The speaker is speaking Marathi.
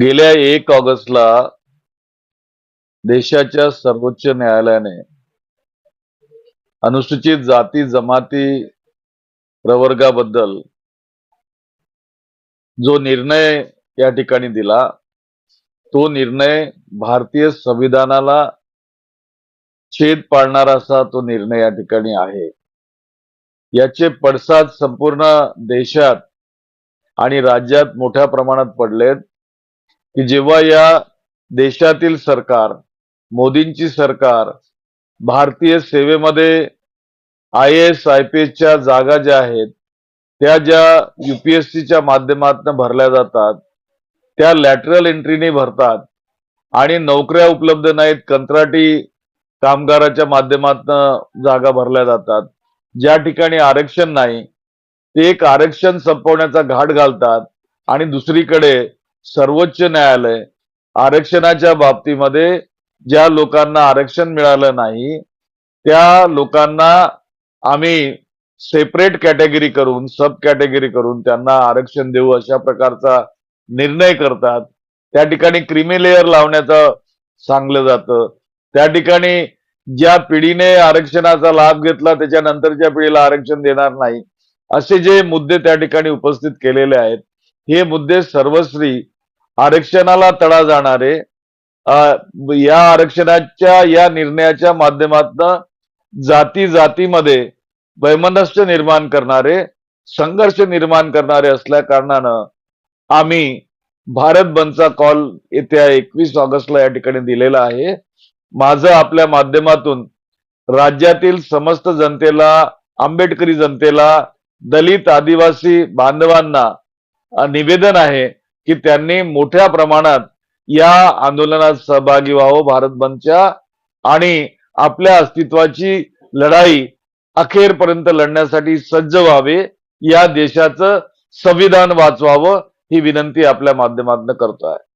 गेल्या एक ऑगस्टला देशाच्या सर्वोच्च न्यायालयाने अनुसूचित जाती जमाती प्रवर्गाबद्दल जो निर्णय या ठिकाणी दिला तो निर्णय भारतीय संविधानाला छेद पाडणारा असा तो निर्णय या ठिकाणी आहे. याचे पडसाद संपूर्ण देशात आणि राज्यात मोठ्या प्रमाणात पडलेत. की जेव्हा या देशातील सरकार मोदींची सरकार भारतीय सेवेमध्ये आय एस आय पी एसच्या जागा ज्या आहेत त्या ज्या युपीएससीच्या माध्यमातून भरल्या जातात त्या लॅटरल एंट्रीने भरतात आणि नोकऱ्या उपलब्ध नाहीत कंत्राटी कामगाराच्या माध्यमातून जागा भरल्या जातात. ज्या ठिकाणी आरक्षण नाही ते एक आरक्षण संपवण्याचा घाट घालतात आणि दुसरीकडे सर्वोच्च न्यायालय आरक्षणाच्या बाबतीमध्ये ज्या लोकांना आरक्षण मिळालं नाही त्या लोकांना आम्ही सेपरेट कॅटेगरी करून सब कॅटेगरी करून त्यांना आरक्षण देऊ अशा प्रकारचा निर्णय करतात. त्या ठिकाणी क्रिमी लेअर लावण्याचं सांगलं जातं. त्या ठिकाणी ज्या पिढीने आरक्षणाचा लाभ घेतला त्याच्यानंतरच्या पिढीला आरक्षण देणार नाही असे जे मुद्दे त्या ठिकाणी उपस्थित केलेले आहेत हे मुद्दे सर्वश्री आरक्षणाला तडा जाणारे या आरक्षणाच्या या निर्णयाच्या माध्यमातून जाती जातीमध्ये वैमनस्य निर्माण करणारे संघर्ष निर्माण करणारे असल्या कारणानं आम्ही भारत बंदचा कॉल येत्या एकवीस ऑगस्टला या ठिकाणी दिलेला आहे. माझं आपल्या माध्यमातून राज्यातील समस्त जनतेला आंबेडकरी जनतेला दलित आदिवासी बांधवांना निवेदन आहे की त्यांनी मोठ्या प्रमाणात या आंदोलनात सहभागी व्हावं भारत बंदच्या आणि आपल्या अस्तित्वाची लढाई अखेरपर्यंत लढण्यासाठी सज्ज व्हावे या देशाचं संविधान वाचवावं ही विनंती आपल्या माध्यमातून करतो आहे